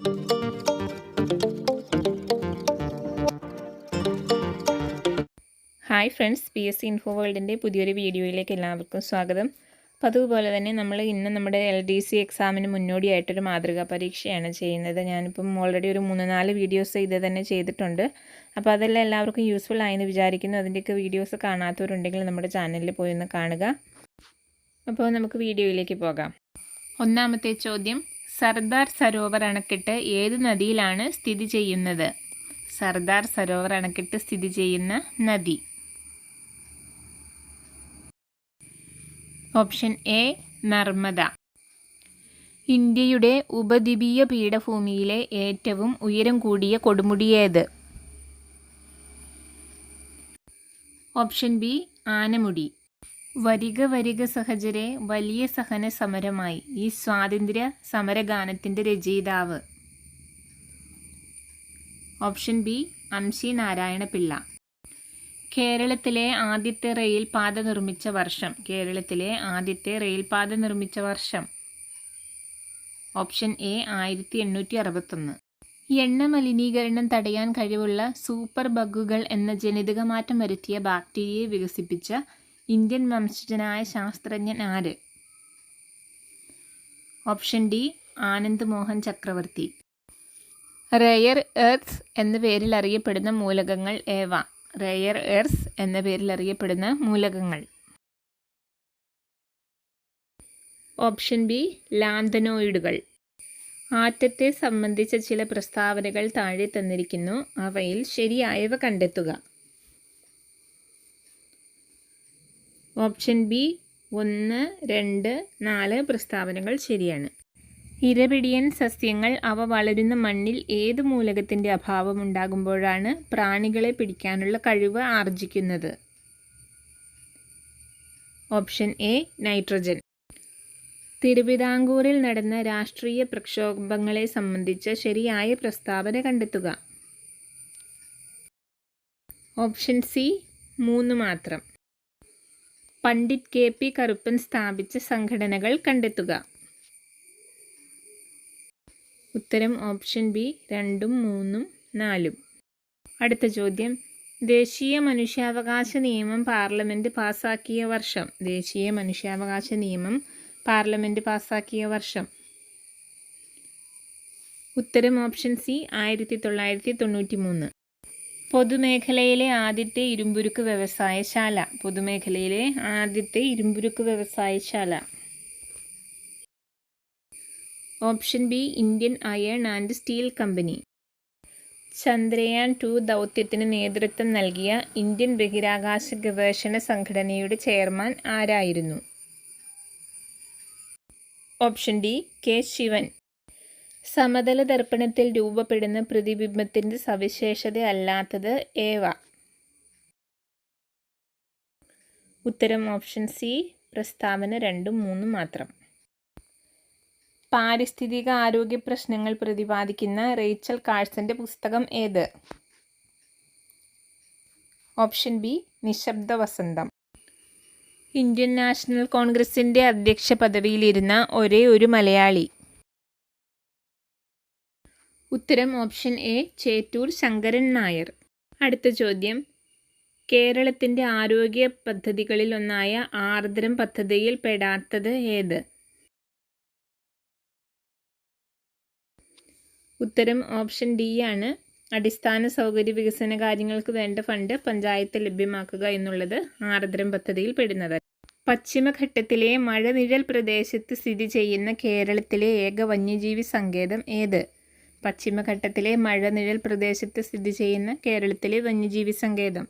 Hi friends P S C info വേൾഡിന്റെ പുതിയൊരു വീഡിയോയിലേക്ക് എല്ലാവർക്കും സ്വാഗതം. അപ്പോൾ അതുപോലെ തന്നെ നമ്മൾ ഇന്ന് നമ്മുടെ എൽ ഡി സി എക്സാമിന് മുന്നോടിയായിട്ടൊരു മാതൃകാ പരീക്ഷയാണ് ചെയ്യുന്നത്. ഞാനിപ്പം ഓൾറെഡി ഒരു മൂന്ന് നാല് വീഡിയോസ് ഇത് തന്നെ ചെയ്തിട്ടുണ്ട്. അപ്പോൾ അതെല്ലാം എല്ലാവർക്കും യൂസ്ഫുൾ ആയെന്ന് വിചാരിക്കുന്നു. അതിന്റെയൊക്കെ വീഡിയോസ് കാണാത്തവരുണ്ടെങ്കിൽ നമ്മുടെ ചാനലിൽ പോയി ഒന്ന് കാണുക. അപ്പോൾ നമുക്ക് വീഡിയോയിലേക്ക് പോകാം. ഒന്നാമത്തെ ചോദ്യം സർദാർ സരോവർ അണക്കെട്ട് ഏത് നദിയിലാണ് സ്ഥിതി ചെയ്യുന്നത്? സർദാർ സരോവർ അണക്കെട്ട് സ്ഥിതി ചെയ്യുന്ന നദി. Option A Narmada. ഇന്ത്യയുടെ ഉപദ്വീപീയ പീഠഭൂമിയിലെ ഏറ്റവും ഉയരം കൂടിയ കൊടുമുടിയേത് ഓപ്ഷൻ ബി ആനമുടി. വരിക വരിക സഹചരെ വലിയ സഹന സമരമായി. ഈ സ്വാതന്ത്ര്യ സമരഗാനത്തിന്റെ രചയിതാവ്. ഓപ്ഷൻ ബി അംശി നാരായണ പിള്ള കേരളത്തിലെ ആദ്യത്തെ റെയിൽപാത നിർമ്മിച്ച വർഷം. കേരളത്തിലെ ആദ്യത്തെ റെയിൽപാത നിർമ്മിച്ച വർഷം. ഓപ്ഷൻ എ ആയിരത്തി എണ്ണൂറ്റി അറുപത്തൊന്ന് എണ്ണ മലിനീകരണം തടയാൻ കഴിവുള്ള സൂപ്പർ ബഗുകൾ എന്ന ജനിതകമാറ്റം വരുത്തിയ ബാക്ടീരിയയെ വികസിപ്പിച്ച ഇന്ത്യൻ വംശജനായ ശാസ്ത്രജ്ഞൻ ആര്? ഓപ്ഷൻ ഡി ആനന്ദ് മോഹൻ ചക്രവർത്തി. റെയർ എർത്ത്സ് എന്ന പേരിൽ അറിയപ്പെടുന്ന മൂലകങ്ങൾ ഏവ? റെയർ എർത്ത്സ് എന്ന പേരിൽ അറിയപ്പെടുന്ന മൂലകങ്ങൾ. ഓപ്ഷൻ ബി ലാന്തനോയിഡുകൾ ആറ്റത്തെ സംബന്ധിച്ച ചില പ്രസ്താവനകൾ താഴെ തന്നിരിക്കുന്നു. അവയിൽ ശരിയായവ കണ്ടെത്തുക. ഓപ്ഷൻ ബി ഒന്ന് രണ്ട് നാല് പ്രസ്താവനകൾ ശരിയാണ്. ഇരപിടിയൻ സസ്യങ്ങൾ അവ വളരുന്ന മണ്ണിൽ ഏത് മൂലകത്തിന്റെ അഭാവമുണ്ടാകുമ്പോഴാണ് പ്രാണികളെ പിടിക്കാനുള്ള കഴിവ് ആർജിക്കുന്നത്? Option A nitrogen. തിരുവിതാംകൂറിൽ നടന്ന രാഷ്ട്രീയ പ്രക്ഷോഭങ്ങളെ സംബന്ധിച്ച ശരിയായ പ്രസ്താവന കണ്ടെത്തുക. ഓപ്ഷൻ സി മൂന്ന് മാത്രം. പണ്ഡിറ്റ് കെ പി കറുപ്പൻ സ്ഥാപിച്ച സംഘടനകൾ കണ്ടെത്തുക. ഉത്തരം ഓപ്ഷൻ ബി രണ്ടും മൂന്നും നാലും. അടുത്ത ചോദ്യം. ദേശീയ മനുഷ്യാവകാശ നിയമം പാർലമെന്റ് പാസാക്കിയ വർഷം. ദേശീയ മനുഷ്യാവകാശ നിയമം പാർലമെന്റ് പാസാക്കിയ വർഷം. ഉത്തരം ഓപ്ഷൻ സി ആയിരത്തി തൊള്ളായിരത്തി തൊണ്ണൂറ്റി മൂന്ന് പൊതുമേഖലയിലെ ആദ്യത്തെ ഇരുമ്പുരുക്ക് വ്യവസായശാല. പൊതുമേഖലയിലെ ആദ്യത്തെ ഇരുമ്പുരുക്ക് വ്യവസായശാല. Option B Indian Iron and Steel Company. Chandrayaan two ദൗത്യത്തിന് നേതൃത്വം നൽകിയ ഇന്ത്യൻ ബഹിരാകാശ ഗവേഷണ സംഘടനയുടെ ചെയർമാൻ ആരായിരുന്നു? Option D K Sivan. സമതല ദർപ്പണത്തിൽ രൂപപ്പെടുന്ന പ്രതിബിംബത്തിന്റെ സവിശേഷത അല്ലാത്തത് ഏവ? ഉത്തരം ഓപ്ഷൻ സി പ്രസ്താവന രണ്ടും മൂന്നും മാത്രം. പാരിസ്ഥിതിക ആരോഗ്യ പ്രശ്നങ്ങൾ പ്രതിപാദിക്കുന്ന റേച്ചൽ കാഴ്സന്റെ പുസ്തകം ഏത്? ഓപ്ഷൻ ബി നിശബ്ദ വസന്തം. ഇന്ത്യൻ നാഷണൽ കോൺഗ്രസിന്റെ അധ്യക്ഷ പദവിയിലിരുന്ന ഒരേ ഒരു മലയാളി. ഉത്തരം ഓപ്ഷൻ എ ചേറ്റൂർ ശങ്കരൻ നായർ. അടുത്ത ചോദ്യം. കേരളത്തിന്റെ ആരോഗ്യ പദ്ധതികളിൽ ഒന്നായ ആർദ്രം പദ്ധതിയിൽ പെടാത്തത് ഏത്? ഉത്തരം ഓപ്ഷൻ ഡി ആണ്. അടിസ്ഥാന സൗകര്യ വികസന കാര്യങ്ങൾക്ക് വേണ്ട ഫണ്ട് പഞ്ചായത്ത് ലഭ്യമാക്കുക എന്നുള്ളത് ആർദ്രം പദ്ധതിയിൽ പെടുന്നത്. പശ്ചിമഘട്ടത്തിലെ മഴനിഴൽ പ്രദേശത്ത് സ്ഥിതി ചെയ്യുന്ന കേരളത്തിലെ ഏക വന്യജീവി സങ്കേതം ഏത്? പശ്ചിമഘട്ടത്തിലെ മഴനിഴൽ പ്രദേശത്ത് സ്ഥിതി ചെയ്യുന്ന കേരളത്തിലെ വന്യജീവി സങ്കേതം.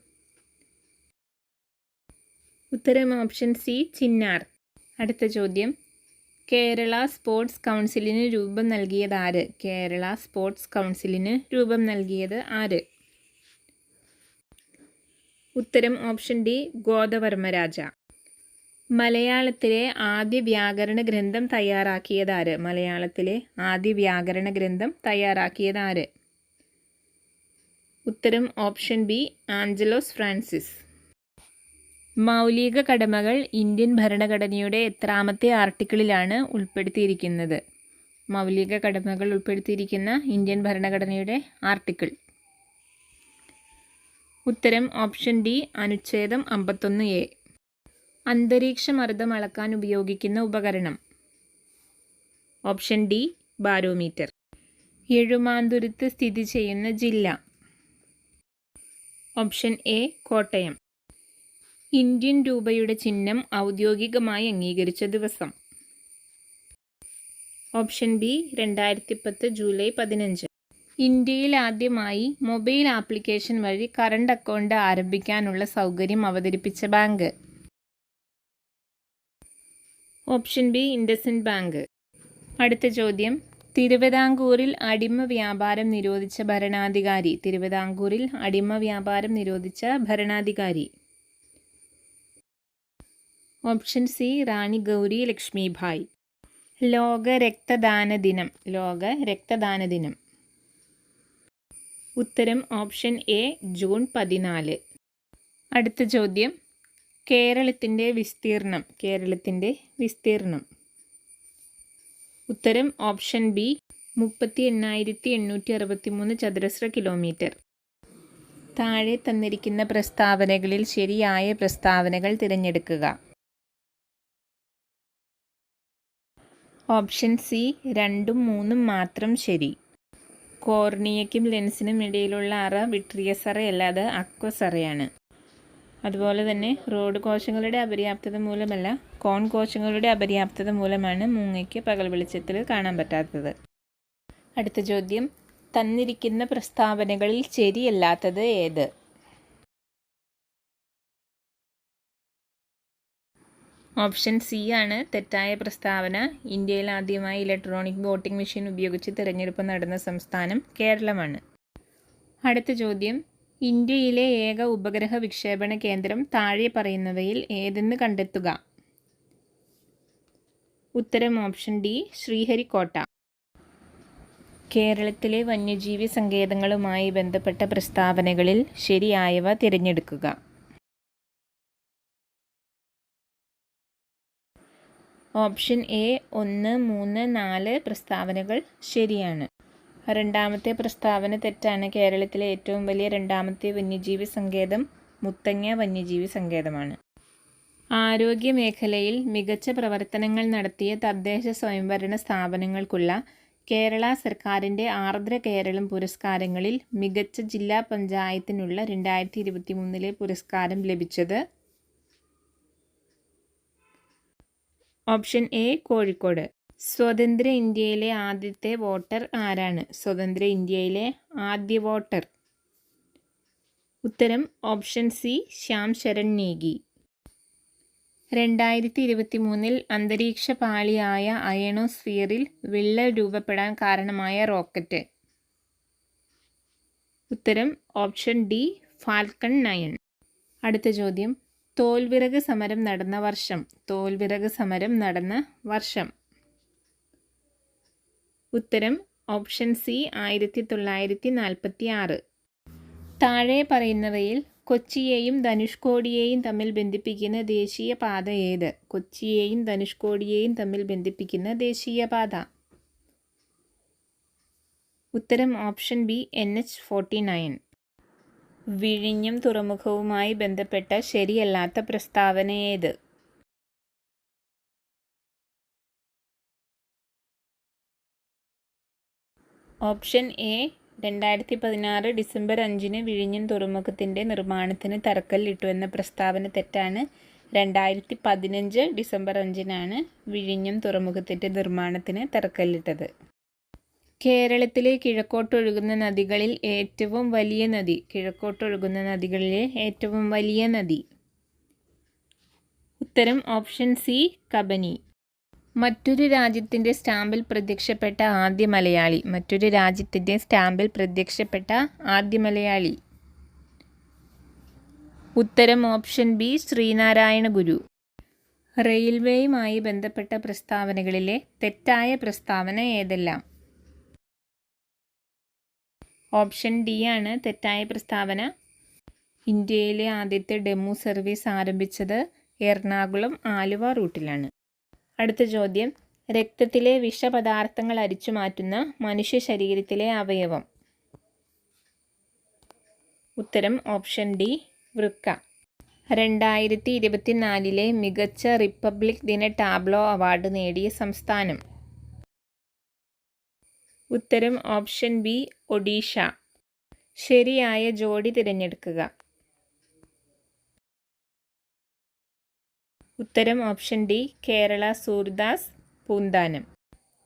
ഉത്തരം ഓപ്ഷൻ സി ചിന്നാർ. അടുത്ത ചോദ്യം. കേരള സ്പോർട്സ് കൗൺസിലിന് രൂപം നൽകിയത് ആര്? കേരള സ്പോർട്സ് കൗൺസിലിന് രൂപം നൽകിയത് ആര്? ഉത്തരം ഓപ്ഷൻ ഡി ഗോദവർമ്മരാജ മലയാളത്തിലെ ആദ്യ വ്യാകരണ ഗ്രന്ഥം തയ്യാറാക്കിയതാര് മലയാളത്തിലെ ആദ്യ വ്യാകരണ ഗ്രന്ഥം തയ്യാറാക്കിയതാര് ഉത്തരം ഓപ്ഷൻ ബി ആഞ്ചലോസ് ഫ്രാൻസിസ്. മൗലിക കടമകൾ ഇന്ത്യൻ ഭരണഘടനയുടെ എത്രാമത്തെ ആർട്ടിക്കിളിലാണ് ഉൾപ്പെടുത്തിയിരിക്കുന്നത്. മൗലിക കടമകൾ ഉൾപ്പെടുത്തിയിരിക്കുന്ന ഇന്ത്യൻ ഭരണഘടനയുടെ ആർട്ടിക്കിൾ. ഉത്തരം ഓപ്ഷൻ ഡി അനുച്ഛേദം അമ്പത്തൊന്ന് എ. അന്തരീക്ഷമർദ്ദം അളക്കാൻ ഉപയോഗിക്കുന്ന ഉപകരണം. Option D barometer. എഴുമാന്തുരുത്ത് സ്ഥിതി ചെയ്യുന്ന ജില്ല. Option A Kottayam. ഇന്ത്യൻ രൂപയുടെ ചിഹ്നം ഔദ്യോഗികമായി അംഗീകരിച്ച ദിവസം. ഓപ്ഷൻ ബി രണ്ടായിരത്തി പത്ത് ജൂലൈ പതിനഞ്ച്. ഇന്ത്യയിൽ ആദ്യമായി മൊബൈൽ ആപ്ലിക്കേഷൻ വഴി കറണ്ട് അക്കൗണ്ട് ആരംഭിക്കാനുള്ള സൗകര്യം അവതരിപ്പിച്ച bank. Option B IndusInd Bank. അടുത്ത ചോദ്യം. തിരുവിതാംകൂറിൽ അടിമ വ്യാപാരം നിരോധിച്ച ഭരണാധികാരി. തിരുവിതാംകൂറിൽ അടിമ വ്യാപാരം നിരോധിച്ച ഭരണാധികാരി. Option C Rani Gowri Lakshmibai. ലോക രക്തദാന ദിനം. ലോക രക്തദാന ദിനം. ഉത്തരം ഓപ്ഷൻ എ ജൂൺ പതിനാല്. അടുത്ത ചോദ്യം. കേരളത്തിന്റെ വിസ്തീർണം കേരളത്തിന്റെ വിസ്തീർണം ഉത്തരം ഓപ്ഷൻ ബി മുപ്പത്തി എണ്ണായിരത്തി എണ്ണൂറ്റി അറുപത്തി മൂന്ന് ചതുരശ്ര കിലോമീറ്റർ. താഴെ തന്നിരിക്കുന്ന പ്രസ്താവനകളിൽ ശരിയായ പ്രസ്താവനകൾ തിരഞ്ഞെടുക്കുക. ഓപ്ഷൻ സി രണ്ടും മൂന്നും മാത്രം ശരി. കോർണിയയ്ക്കും ലെൻസിനും ഇടയിലുള്ള അറ വിട്രിയസ് അറയല്ല അത് അക്വസ് അതുപോലെ തന്നെ റോഡ് കോശങ്ങളുടെ അപര്യാപ്തത മൂലമല്ല കോൺ കോശങ്ങളുടെ അപര്യാപ്തത മൂലമാണ് മൂങ്ങയ്ക്ക് പകൽ വെളിച്ചത്തിൽ കാണാൻ പറ്റാത്തത്. അടുത്ത ചോദ്യം തന്നിരിക്കുന്ന പ്രസ്താവനകളിൽ ശരിയല്ലാത്തത് ഏത്? ഓപ്ഷൻ സി ആണ് തെറ്റായ പ്രസ്താവന. ഇന്ത്യയിൽ ആദ്യമായി ഇലക്ട്രോണിക് വോട്ടിംഗ് മെഷീൻ ഉപയോഗിച്ച് തിരഞ്ഞെടുപ്പ് നടന്ന സംസ്ഥാനം കേരളമാണ്. അടുത്ത ചോദ്യം ഇന്ത്യയിലെ ഏക ഉപഗ്രഹ വിക്ഷേപണ കേന്ദ്രം താഴെ പറയുന്നവയിൽ ഏതെന്ന് കണ്ടെത്തുക? ഉത്തരം ഓപ്ഷൻ ഡി ശ്രീഹരിക്കോട്ട. കേരളത്തിലെ വന്യജീവി സങ്കേതങ്ങളുമായി ബന്ധപ്പെട്ട പ്രസ്താവനകളിൽ ശരിയായവ തിരഞ്ഞെടുക്കുക. ഓപ്ഷൻ എ ഒന്ന് മൂന്ന് നാല് പ്രസ്താവനകൾ ശരിയാണ്. രണ്ടാമത്തെ പ്രസ്താവന തെറ്റാണ്. കേരളത്തിലെ ഏറ്റവും വലിയ രണ്ടാമത്തെ വന്യജീവി സങ്കേതം മുത്തങ്ങ വന്യജീവി സങ്കേതമാണ്. ആരോഗ്യ മേഖലയിൽ മികച്ച പ്രവർത്തനങ്ങൾ നടത്തിയ തദ്ദേശ സ്വയംഭരണ സ്ഥാപനങ്ങൾക്കുള്ള കേരള സർക്കാരിന്റെ ആർദ്ര കേരളം പുരസ്കാരങ്ങളിൽ മികച്ച ജില്ലാ പഞ്ചായത്തിനുള്ള രണ്ടായിരത്തി ഇരുപത്തി മൂന്നിലെ പുരസ്കാരം ലഭിച്ചത് ഓപ്ഷൻ എ കോഴിക്കോട്. സ്വതന്ത്ര ഇന്ത്യയിലെ ആദ്യത്തെ വോട്ടർ ആരാണ്? സ്വതന്ത്ര ഇന്ത്യയിലെ ആദ്യ വോട്ടർ. ഉത്തരം ഓപ്ഷൻ സി ശ്യാം ശരൺ നേഗി. രണ്ടായിരത്തി ഇരുപത്തി മൂന്നിൽ അന്തരീക്ഷ പാളിയായ അയണോസ്ഫിയറിൽ വിള്ളൽ രൂപപ്പെടാൻ കാരണമായ റോക്കറ്റ്. ഉത്തരം ഓപ്ഷൻ ഡി ഫാൽക്കൺ നയൻ. അടുത്ത ചോദ്യം. തോൽവിറക് സമരം നടന്ന വർഷം. തോൽവിറക് സമരം നടന്ന വർഷം. ഉത്തരം ഓപ്ഷൻ സി ആയിരത്തി തൊള്ളായിരത്തി നാൽപ്പത്തി ആറ് താഴെ പറയുന്നവയിൽ കൊച്ചിയെയും ധനുഷ്കോടിയെയും തമ്മിൽ ബന്ധിപ്പിക്കുന്ന ദേശീയ പാത ഏത്? കൊച്ചിയെയും ധനുഷ്കോടിയെയും തമ്മിൽ ബന്ധിപ്പിക്കുന്ന ദേശീയ പാത. ഉത്തരം option B N H forty nine. വിഴിഞ്ഞം തുറമുഖവുമായി ബന്ധപ്പെട്ട ശരിയല്ലാത്ത പ്രസ്താവന ഏത്? ഓപ്ഷൻ എ രണ്ടായിരത്തി പതിനാറ് ഡിസംബർ അഞ്ചിന് വിഴിഞ്ഞൻ തുറമുഖത്തിന്റെ നിർമ്മാണത്തിന് തറക്കല്ലിട്ടു എന്ന പ്രസ്താവന തെറ്റാണ്. രണ്ടായിരത്തി പതിനഞ്ച് ഡിസംബർ അഞ്ചിനാണ് വിഴിഞ്ഞം തുറമുഖത്തിന്റെ നിർമ്മാണത്തിന് തറക്കല്ലിട്ടത്. കേരളത്തിലെ കിഴക്കോട്ടൊഴുകുന്ന നദികളിൽ ഏറ്റവും വലിയ നദി കിഴക്കോട്ടൊഴുകുന്ന നദികളിലെ ഏറ്റവും വലിയ നദി. ഉത്തരം ഓപ്ഷൻ സി കബനി. മറ്റൊരു രാജ്യത്തിന്റെ സ്റ്റാമ്പിൽ പ്രത്യക്ഷപ്പെട്ട ആദ്യ മലയാളി. മറ്റൊരു രാജ്യത്തിന്റെ സ്റ്റാമ്പിൽ പ്രത്യക്ഷപ്പെട്ട ആദ്യ മലയാളി. ഉത്തരം ഓപ്ഷൻ ബി ശ്രീനാരായണ ഗുരു. റെയിൽവേയുമായി ബന്ധപ്പെട്ട പ്രസ്താവനകളിലെ തെറ്റായ പ്രസ്താവന ഏതെല്ലാം? ഓപ്ഷൻ ഡി ആണ് തെറ്റായ പ്രസ്താവന. ഇന്ത്യയിലെ ആദ്യത്തെ ഡെമു സർവീസ് ആരംഭിച്ചത് എറണാകുളം ആലുവ റൂട്ടിലാണ്. അടുത്ത ചോദ്യം. രക്തത്തിലെ വിഷപദാർത്ഥങ്ങൾ അരിച്ചു മാറ്റുന്ന മനുഷ്യ ശരീരത്തിലെ അവയവം. ഉത്തരം ഓപ്ഷൻ ഡി വൃക്ക. രണ്ടായിരത്തി ഇരുപത്തിനാലിലെ മികച്ച റിപ്പബ്ലിക് ദിന ടാബ്ലോ അവാർഡ് നേടിയ സംസ്ഥാനം. ഉത്തരം ഓപ്ഷൻ ബി ഒഡീഷ. ശരിയായ ജോഡി തിരഞ്ഞെടുക്കുക. ഉത്തരം ഓപ്ഷൻ ഡി കേരള സൂർദാസ് പൂന്താനം.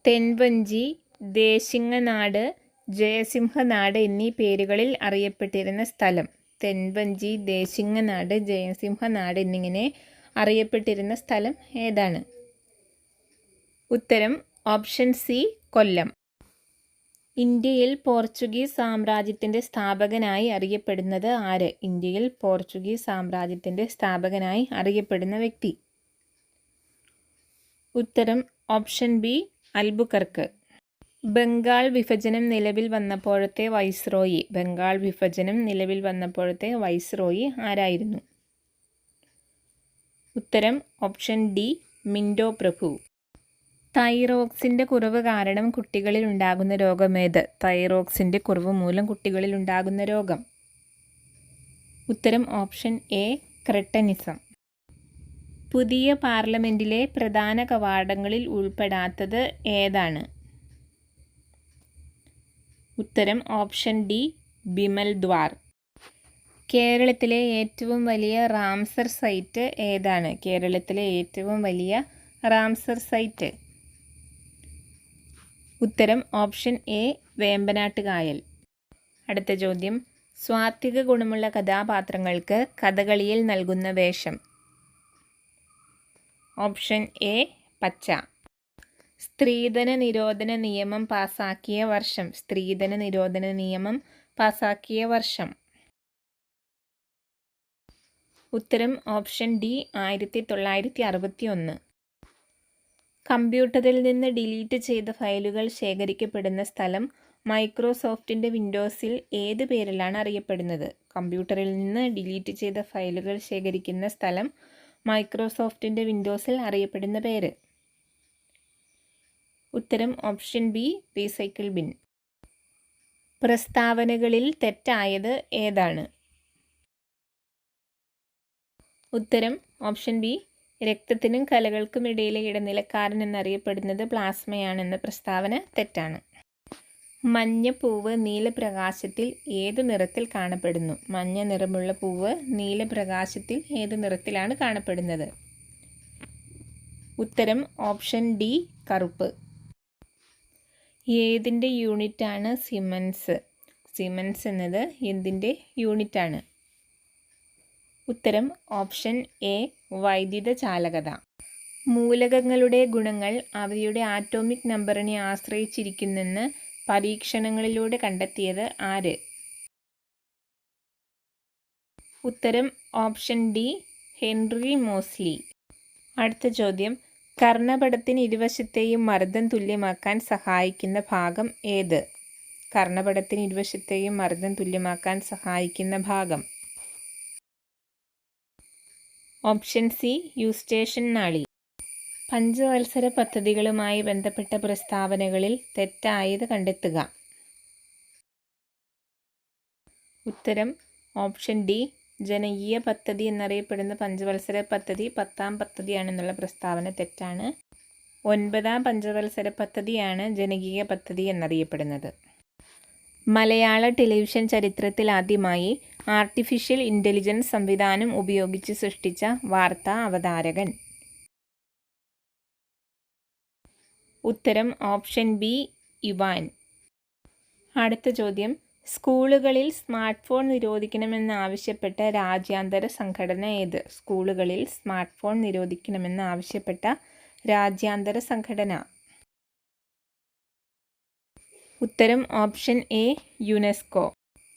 തെൻവഞ്ചി ദേശിങ്ങനാട് ജയസിംഹനാട് എന്നീ പേരുകളിൽ അറിയപ്പെട്ടിരുന്ന സ്ഥലം. തെൻവഞ്ചി ദേശിങ്ങനാട് ജയസിംഹനാട് എന്നിങ്ങനെ അറിയപ്പെട്ടിരുന്ന സ്ഥലം ഏതാണ്? ഉത്തരം ഓപ്ഷൻ സി കൊല്ലം. ഇന്ത്യയിൽ പോർച്ചുഗീസ് സാമ്രാജ്യത്തിന്റെ സ്ഥാപകനായി അറിയപ്പെടുന്നത് ആര്? ഇന്ത്യയിൽ പോർച്ചുഗീസ് സാമ്രാജ്യത്തിന്റെ സ്ഥാപകനായി അറിയപ്പെടുന്ന വ്യക്തി. ഉത്തരം ഓപ്ഷൻ ബി അൽബുക്കർക്ക്. ബംഗാൾ വിഭജനം നിലവിൽ വന്നപ്പോഴത്തെ വൈസ്രോയി. ബംഗാൾ വിഭജനം നിലവിൽ വന്നപ്പോഴത്തെ വൈസ്രോയി ആരായിരുന്നു? ഉത്തരം ഓപ്ഷൻ ഡി മിൻഡോ പ്രഭു. തൈറോക്സിന്റെ കുറവ് കാരണം കുട്ടികളിൽ ഉണ്ടാകുന്ന രോഗമേത് തൈറോക്സിന്റെ കുറവ് മൂലം കുട്ടികളിൽ ഉണ്ടാകുന്ന രോഗം. ഉത്തരം ഓപ്ഷൻ എ ക്രെട്ടനിസം. പുതിയ പാർലമെന്റിലെ പ്രധാന കവാടങ്ങളിൽ ഉൾപ്പെടാത്തത് ഏതാണ്? ഉത്തരം ഓപ്ഷൻ ഡി ബിമൽ ദ്വാർ. കേരളത്തിലെ ഏറ്റവും വലിയ റാംസർ സൈറ്റ് ഏതാണ്? കേരളത്തിലെ ഏറ്റവും വലിയ റാംസർ സൈറ്റ്. ഉത്തരം ഓപ്ഷൻ എ വേമ്പനാട്ട് കായൽ അടുത്ത ചോദ്യം സ്വാത്വിക ഗുണമുള്ള കഥാപാത്രങ്ങൾക്ക് കഥകളിയിൽ നൽകുന്ന വേഷം. ഓപ്ഷൻ എ പച്ച. സ്ത്രീധന നിരോധന നിയമം പാസാക്കിയ വർഷം. സ്ത്രീധന നിരോധന നിയമം പാസാക്കിയ വർഷം. ഉത്തരം ഓപ്ഷൻ ഡി ആയിരത്തി തൊള്ളായിരത്തി അറുപത്തി ഒന്ന് കമ്പ്യൂട്ടറിൽ നിന്ന് ഡിലീറ്റ് ചെയ്ത ഫയലുകൾ ശേഖരിക്കപ്പെടുന്ന സ്ഥലം മൈക്രോസോഫ്റ്റിന്റെ വിൻഡോസിൽ ഏത് പേരിലാണ് അറിയപ്പെടുന്നത്? കമ്പ്യൂട്ടറിൽ നിന്ന് ഡിലീറ്റ് ചെയ്ത ഫയലുകൾ ശേഖരിക്കുന്ന സ്ഥലം മൈക്രോസോഫ്റ്റിന്റെ വിൻഡോസിൽ അറിയപ്പെടുന്ന പേര്. ഉത്തരം ഓപ്ഷൻ ബി റീസൈക്കിൾ ബിൻ. പ്രസ്താവനകളിൽ തെറ്റായത് ഏതാണ്? ഉത്തരം ഓപ്ഷൻ ബി രക്തത്തിനും കലകൾക്കും ഇടയിലെ ഇടനിലക്കാരൻ എന്നറിയപ്പെടുന്നത് പ്ലാസ്മയാണെന്ന പ്രസ്താവന തെറ്റാണ്. മഞ്ഞ പൂവ് നീലപ്രകാശത്തിൽ ഏത് നിറത്തിൽ കാണപ്പെടുന്നു? മഞ്ഞ നിറമുള്ള പൂവ് നീലപ്രകാശത്തിൽ ഏത് നിറത്തിലാണ് കാണപ്പെടുന്നത്? ഉത്തരം ഓപ്ഷൻ ഡി കറുപ്പ്. ഏതിന്റെ യൂണിറ്റാണ് സിമൻസ്? സിമൻസ് എന്നത് എന്തിന്റെ യൂണിറ്റാണ്? ഉത്തരം ഓപ്ഷൻ എ വൈദ്യുത ചാലകത മൂലകങ്ങളുടെ ഗുണങ്ങൾ അവയുടെ ആറ്റോമിക് നമ്പറിനെ ആശ്രയിച്ചിരിക്കുന്നെന്ന് പരീക്ഷണങ്ങളിലൂടെ കണ്ടെത്തിയത് ആര്? ഉത്തരം ഓപ്ഷൻ ഡി ഹെൻറി മോസ്ലി. അടുത്ത ചോദ്യം കർണപടത്തിന് ഇരുവശത്തെയും മർദ്ദം തുല്യമാക്കാൻ സഹായിക്കുന്ന ഭാഗം ഏത്? കർണപടത്തിന് ഇരുവശത്തെയും മർദ്ദം തുല്യമാക്കാൻ സഹായിക്കുന്ന ഭാഗം. ഓപ്ഷൻ സി യൂസ്റ്റേഷൻ നാളി. പഞ്ചവത്സര പദ്ധതികളുമായി ബന്ധപ്പെട്ട പ്രസ്താവനകളിൽ തെറ്റായത് കണ്ടെത്തുക. ഉത്തരം ഓപ്ഷൻ ഡി ജനകീയ പദ്ധതി എന്നറിയപ്പെടുന്ന പഞ്ചവത്സര പദ്ധതി പത്താം പദ്ധതിയാണെന്നുള്ള പ്രസ്താവന തെറ്റാണ്. ഒൻപതാം പഞ്ചവത്സര പദ്ധതിയാണ് ജനകീയ പദ്ധതി എന്നറിയപ്പെടുന്നത്. മലയാള ടെലിവിഷൻ ചരിത്രത്തിൽ ആദ്യമായി ആർട്ടിഫിഷ്യൽ ഇന്റലിജൻസ് സംവിധാനം ഉപയോഗിച്ച് സൃഷ്ടിച്ച വാർത്താ അവതാരകൻ. ഉത്തരം ഓപ്ഷൻ ബി ഇവാൻ. അടുത്ത ചോദ്യം. സ്കൂളുകളിൽ സ്മാർട്ട് ഫോൺ നിരോധിക്കണമെന്നാവശ്യപ്പെട്ട രാജ്യാന്തര സംഘടന ഏത്? സ്കൂളുകളിൽ സ്മാർട്ട് ഫോൺ നിരോധിക്കണമെന്നാവശ്യപ്പെട്ട രാജ്യാന്തര സംഘടന. ഉത്തരം ഓപ്ഷൻ എ യുനെസ്കോ.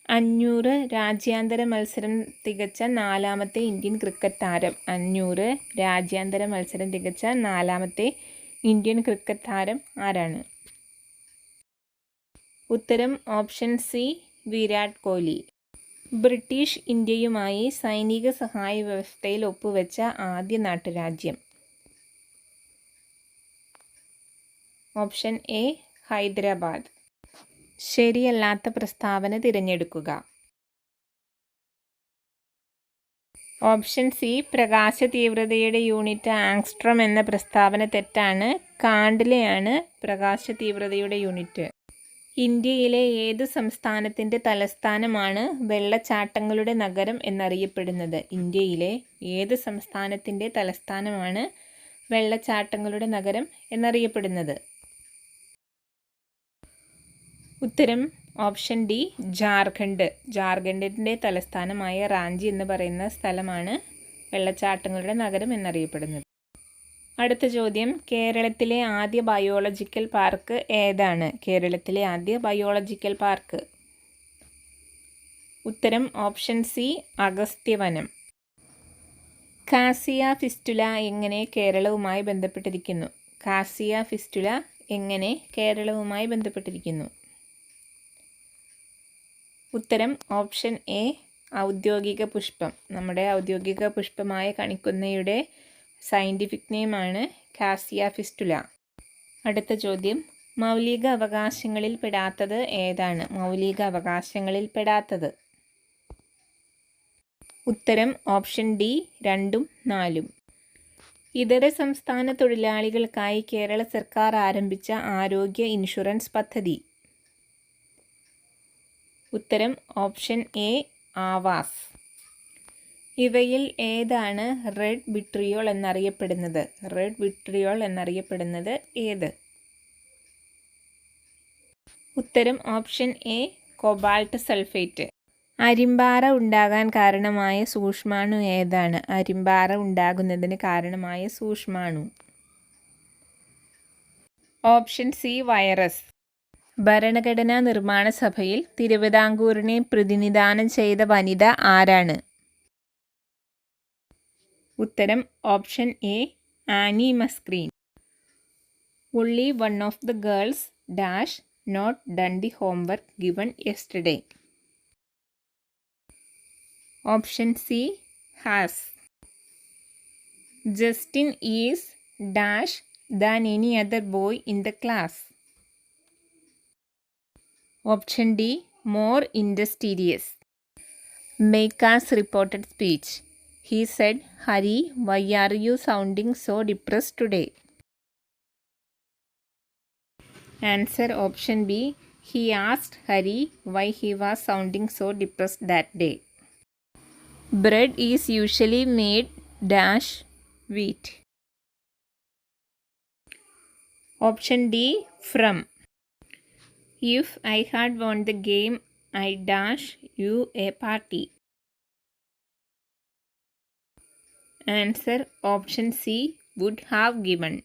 അഞ്ഞൂറ് രാജ്യാന്തര മത്സരം തികച്ച നാലാമത്തെ ഇന്ത്യൻ ക്രിക്കറ്റ് താരം. അഞ്ഞൂറ് രാജ്യാന്തര മത്സരം തികച്ച നാലാമത്തെ ഇന്ത്യൻ ക്രിക്കറ്റ് താരം ആരാണ്? ഉത്തരം option C Virat Kohli British ഇന്ത്യയുമായി സൈനിക സഹായ വ്യവസ്ഥയിൽ ഒപ്പുവെച്ച ആദ്യ നാട്ടുരാജ്യം. Option A Hyderabad. ശരിയല്ലാത്ത പ്രസ്താവന തിരഞ്ഞെടുക്കുക. ഓപ്ഷൻ സി പ്രകാശ തീവ്രതയുടെ യൂണിറ്റ് ആങ്സ്ട്രം എന്ന പ്രസ്താവന തെറ്റാണ്. കാണ്ടിലെയാണ് പ്രകാശ തീവ്രതയുടെ യൂണിറ്റ്. ഇന്ത്യയിലെ ഏത് സംസ്ഥാനത്തിന്റെ തലസ്ഥാനമാണ് വെള്ളച്ചാട്ടങ്ങളുടെ നഗരം എന്നറിയപ്പെടുന്നത്? ഇന്ത്യയിലെ ഏത് സംസ്ഥാനത്തിന്റെ തലസ്ഥാനമാണ് വെള്ളച്ചാട്ടങ്ങളുടെ നഗരം എന്നറിയപ്പെടുന്നത്? ഉത്തരം ഓപ്ഷൻ ഡി ജാർഖണ്ഡ്. ജാർഖണ്ഡിന്റെ തലസ്ഥാനമായ റാഞ്ചി എന്ന് പറയുന്ന സ്ഥലമാണ് വെള്ളച്ചാട്ടങ്ങളുടെ നഗരം എന്നറിയപ്പെടുന്നത്. അടുത്ത ചോദ്യം കേരളത്തിലെ ആദ്യ ബയോളജിക്കൽ പാർക്ക് ഏതാണ്? കേരളത്തിലെ ആദ്യ ബയോളജിക്കൽ പാർക്ക്. ഉത്തരം option C Agasthyavanam. Cassia fistula എങ്ങനെ കേരളവുമായി ബന്ധപ്പെട്ടിരിക്കുന്നു? കാസിയ ഫിസ്റ്റുല എങ്ങനെ കേരളവുമായി ബന്ധപ്പെട്ടിരിക്കുന്നു? ഉത്തരം ഓപ്ഷൻ എ ഔദ്യോഗിക പുഷ്പം. നമ്മുടെ ഔദ്യോഗിക പുഷ്പമായ കണിക്കുന്നയുടെ സയന്റിഫിക് നെയിമാണ് കാസിയ ഫിസ്റ്റുല അടുത്ത ചോദ്യം മൗലിക അവകാശങ്ങളിൽ പെടാത്തത് ഏതാണ്? മൗലിക അവകാശങ്ങളിൽ പെടാത്തത്. ഉത്തരം ഓപ്ഷൻ ഡി രണ്ടും നാലും. ഇതര സംസ്ഥാന തൊഴിലാളികൾക്കായി കേരള സർക്കാർ ആരംഭിച്ച ആരോഗ്യ ഇൻഷുറൻസ് പദ്ധതി. ഉത്തരം ഓപ്ഷൻ എ ആവാസ്. ഇവയിൽ ഏതാണ് റെഡ് വിട്രിയോൾ എന്നറിയപ്പെടുന്നത്? റെഡ് വിട്രിയോൾ എന്നറിയപ്പെടുന്നത് ഏത്? ഉത്തരം ഓപ്ഷൻ എ കൊബാൾട്ട് സൾഫേറ്റ്. അരിമ്പാറ ഉണ്ടാകാൻ കാരണമായ സൂക്ഷ്മാണു ഏതാണ്? അരിമ്പാറ ഉണ്ടാകുന്നതിന് കാരണമായ സൂക്ഷ്മാണു. Option C virus. ഭരണഘടനാ നിർമ്മാണ സഭയിൽ തിരുവിതാംകൂറിനെ പ്രതിനിധാനം ചെയ്ത വനിത ആരാണ്? ഉത്തരം ഓപ്ഷൻ എ ആനി മസ്ക്രീൻ. ഉള്ളി one of the girls dash not done the homework given yesterday option C has Justin is dash than any other boy in the class. Option D more industrious makes reported speech he said Hari why are you sounding so depress today answer option B he asked Hari why he was sounding so depressed that day bread is usually made dash wheat option D from If I had won the game, I'd dash you a party. Answer option C would have given.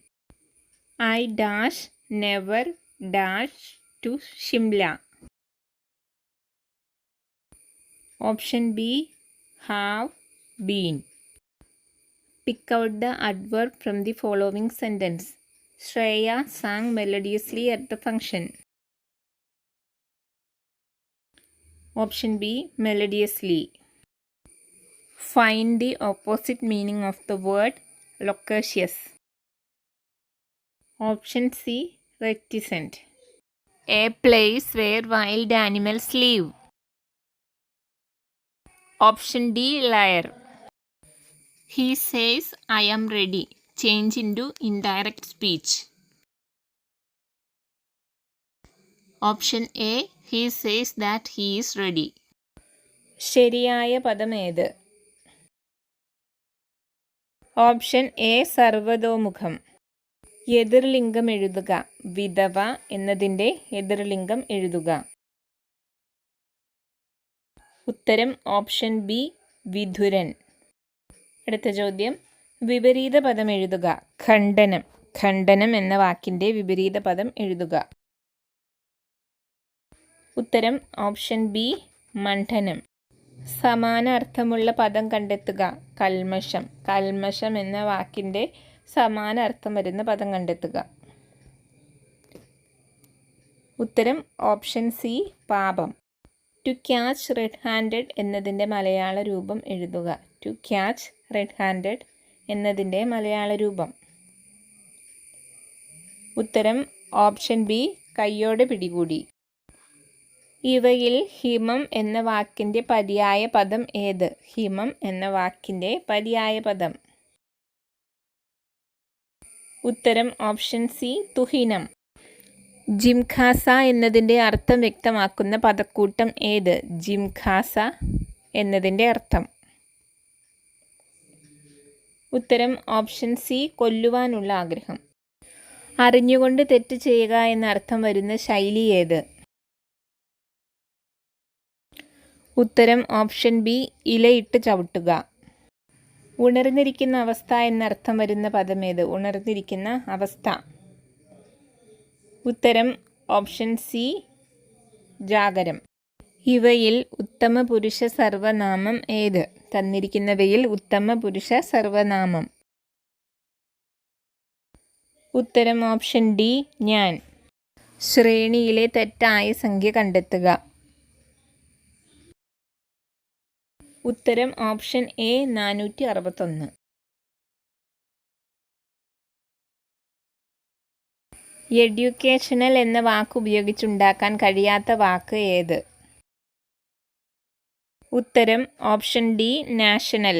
I dash never dash to Shimla. Option B have been. Pick out the adverb from the following sentence. Shreya sang melodiously at the function. Option B melodiously. Find the opposite meaning of the word loquacious. Option C reticent. A place where wild animals live. Option D liar. He says, I am ready. Change into indirect speech. Option A he says that he is ready ശരിയായ പദം ഏത് option A സർവതോമുഖം. എതിർലിംഗം എഴുതുക. വിധവ എന്നതിന്റെ എതിർലിംഗം എഴുതുക. ഉത്തരം option B Vidhuran. അടുത്ത ചോദ്യം. വിപരീത പദം എഴുതുക. ഖണ്ഡനം. ഖണ്ഡനം എന്ന വാക്കിന്റെ വിപരീത പദം എഴുതുക. ഉത്തരം ഓപ്ഷൻ ബി മണ്ഡനം. സമാന അർത്ഥമുള്ള പദം കണ്ടെത്തുക. കൽമഷം. കൽമഷം എന്ന വാക്കിന്റെ സമാന അർത്ഥം വരുന്ന പദം കണ്ടെത്തുക. ഉത്തരം ഓപ്ഷൻ സി പാപം. ടു ക്യാച്ച് റെഡ് ഹാൻഡഡ് എന്നതിന്റെ മലയാള രൂപം എഴുതുക. ടു ക്യാച്ച് റെഡ് ഹാൻഡഡ് എന്നതിന്റെ മലയാള രൂപം. ഉത്തരം ഓപ്ഷൻ ബി കയ്യോടെ പിടികൂടി. ഇവയിൽ ഹിമം എന്ന വാക്കിന്റെ പര്യായ പദം ഏത്? ഹിമം എന്ന വാക്കിന്റെ പര്യായ പദം. ഉത്തരം ഓപ്ഷൻ സി തുഹിനം. ജിംഖാസ എന്നതിന്റെ അർത്ഥം വ്യക്തമാക്കുന്ന പദക്കൂട്ടം ഏത്? ജിംഖാസ എന്നതിന്റെ അർത്ഥം. ഉത്തരം ഓപ്ഷൻ സി കൊല്ലുവാനുള്ള ആഗ്രഹം. അറിഞ്ഞുകൊണ്ട് തെറ്റ് ചെയ്യുക എന്നർത്ഥം വരുന്ന ശൈലി ഏത്? ഉത്തരം ഓപ്ഷൻ ബി ഇലയിട്ട് ചവിട്ടുക. ഉണർന്നിരിക്കുന്ന അവസ്ഥ എന്നർത്ഥം വരുന്ന പദമേത് ഉണർന്നിരിക്കുന്ന അവസ്ഥ. ഉത്തരം ഓപ്ഷൻ സി ജാഗരം. ഇവയിൽ ഉത്തമ പുരുഷ സർവനാമം ഏത്? തന്നിരിക്കുന്നവയിൽ ഉത്തമ പുരുഷ സർവനാമം. ഉത്തരം ഓപ്ഷൻ ഡി ഞാൻ. ശ്രേണിയിലെ തെറ്റായ സംഖ്യ കണ്ടെത്തുക. ഉത്തരം ഓപ്ഷൻ എ നാനൂറ്റി അറുപത്തൊന്ന് എഡ്യൂക്കേഷണൽ എന്ന വാക്ക് ഉപയോഗിച്ചുണ്ടാക്കാൻ കഴിയാത്ത വാക്ക് ഏത്? ഉത്തരം ഓപ്ഷൻ ഡി നാഷണൽ.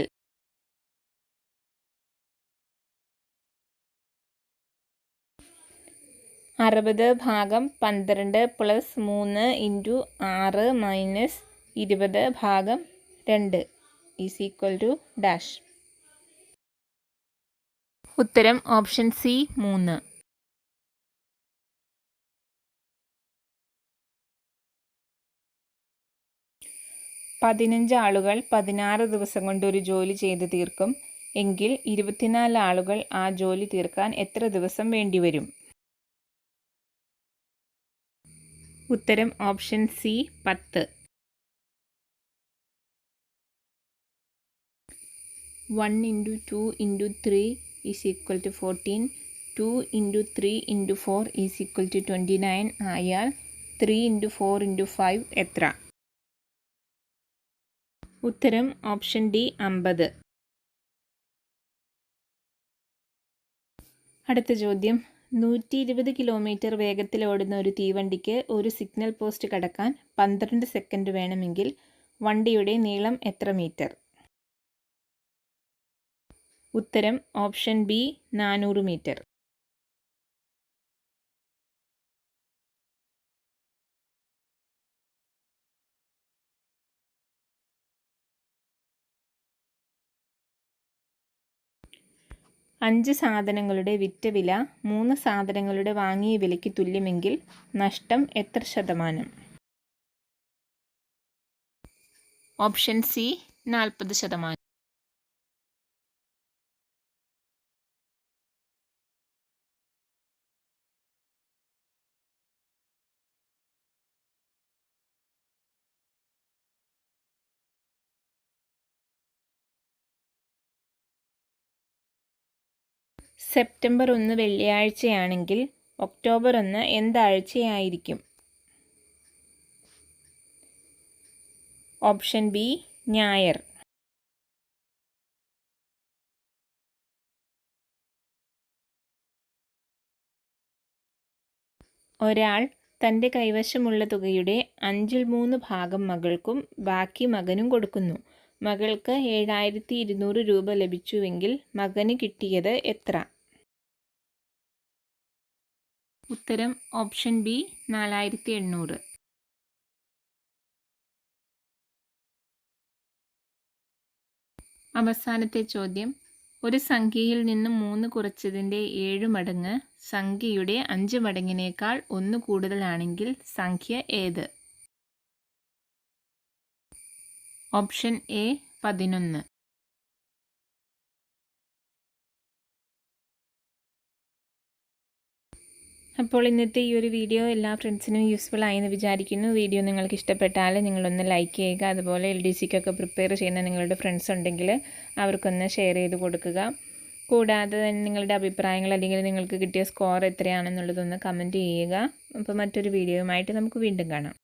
അറുപത് ഭാഗം പന്ത്രണ്ട് പ്ലസ് മൂന്ന് ഇന്റു ആറ് മൈനസ് ഇരുപത് ഭാഗം രണ്ട്. ഈസ് ഈക്വൽ ടു ഡാഷ് ഉത്തരം ഓപ്ഷൻ സി മൂന്ന്. പതിനഞ്ച് ആളുകൾ പതിനാറ് ദിവസം കൊണ്ട് ഒരു ജോലി ചെയ്ത് തീർക്കും. എങ്കിൽ ഇരുപത്തിനാല് ആളുകൾ ആ ജോലി തീർക്കാൻ എത്ര ദിവസം വേണ്ടിവരും ഉത്തരം ഓപ്ഷൻ സി പത്ത്. One into two into three is equal to fourteen two into three into four is equal to twenty nine ആയാൽ three into four into five എത്ര? ഉത്തരം ഓപ്ഷൻ ഡി അമ്പത്. അടുത്ത ചോദ്യം. നൂറ്റി ഇരുപത് കിലോമീറ്റർ വേഗത്തിൽ ഓടുന്ന ഒരു തീവണ്ടിക്ക് ഒരു സിഗ്നൽ പോസ്റ്റ് കടക്കാൻ പന്ത്രണ്ട് സെക്കൻഡ് വേണമെങ്കിൽ വണ്ടിയുടെ നീളം എത്ര മീറ്റർ ഉത്തരം ഓപ്ഷൻ ബി നാനൂറ് മീറ്റർ. അഞ്ച് സാധനങ്ങളുടെ വിറ്റ വില മൂന്ന് സാധനങ്ങളുടെ വാങ്ങിയ വിലയ്ക്ക് തുല്യമെങ്കിൽ നഷ്ടം എത്ര ശതമാനം? ഓപ്ഷൻ സി നാൽപ്പത് ശതമാനം. സെപ്റ്റംബർ ഒന്ന് വെള്ളിയാഴ്ചയാണെങ്കിൽ ഒക്ടോബർ ഒന്ന് എന്താഴ്ചയായിരിക്കും? ഓപ്ഷൻ ബി ഞായർ. ഒരാൾ തന്റെ കൈവശമുള്ള തുകയുടെ അഞ്ചിൽ മൂന്ന് ഭാഗം മകൾക്കും ബാക്കി മകനും കൊടുക്കുന്നു. മകൾക്ക് ഏഴായിരത്തി ഇരുന്നൂറ് രൂപ ലഭിച്ചുവെങ്കിൽ മകന് കിട്ടിയത് എത്ര? ഉത്തരം ഓപ്ഷൻ ബി നാലായിരത്തി എണ്ണൂറ് അവസാനത്തെ ചോദ്യം. ഒരു സംഖ്യയിൽ നിന്ന് മൂന്ന് കുറച്ചതിന്റെ ഏഴ് മടങ്ങ് സംഖ്യയുടെ അഞ്ച് മടങ്ങിനേക്കാൾ ഒന്ന് കൂടുതലാണെങ്കിൽ സംഖ്യ ഏത്? ഓപ്ഷൻ എ പതിനൊന്ന്. അപ്പോൾ ഇന്നത്തെ ഈ ഒരു വീഡിയോ എല്ലാ ഫ്രണ്ട്സിനും യൂസ്ഫുൾ ആയെന്ന് വിചാരിക്കുന്നു. വീഡിയോ നിങ്ങൾക്ക് ഇഷ്ടപ്പെട്ടാൽ നിങ്ങളൊന്ന് ലൈക്ക് ചെയ്യുക. അതുപോലെ എൽ ഡി സിക്കൊക്കെ പ്രിപ്പയർ ചെയ്യുന്ന നിങ്ങളുടെ ഫ്രണ്ട്സ് ഉണ്ടെങ്കിൽ അവർക്കൊന്ന് ഷെയർ ചെയ്ത് കൊടുക്കുക. കൂടാതെ തന്നെ നിങ്ങളുടെ അഭിപ്രായങ്ങൾ അല്ലെങ്കിൽ നിങ്ങൾക്ക് കിട്ടിയ സ്കോർ എത്രയാണെന്നുള്ളതൊന്ന് കമന്റ് ചെയ്യുക. അപ്പോൾ മറ്റൊരു വീഡിയോയുമായിട്ട് നമുക്ക് വീണ്ടും കാണാം.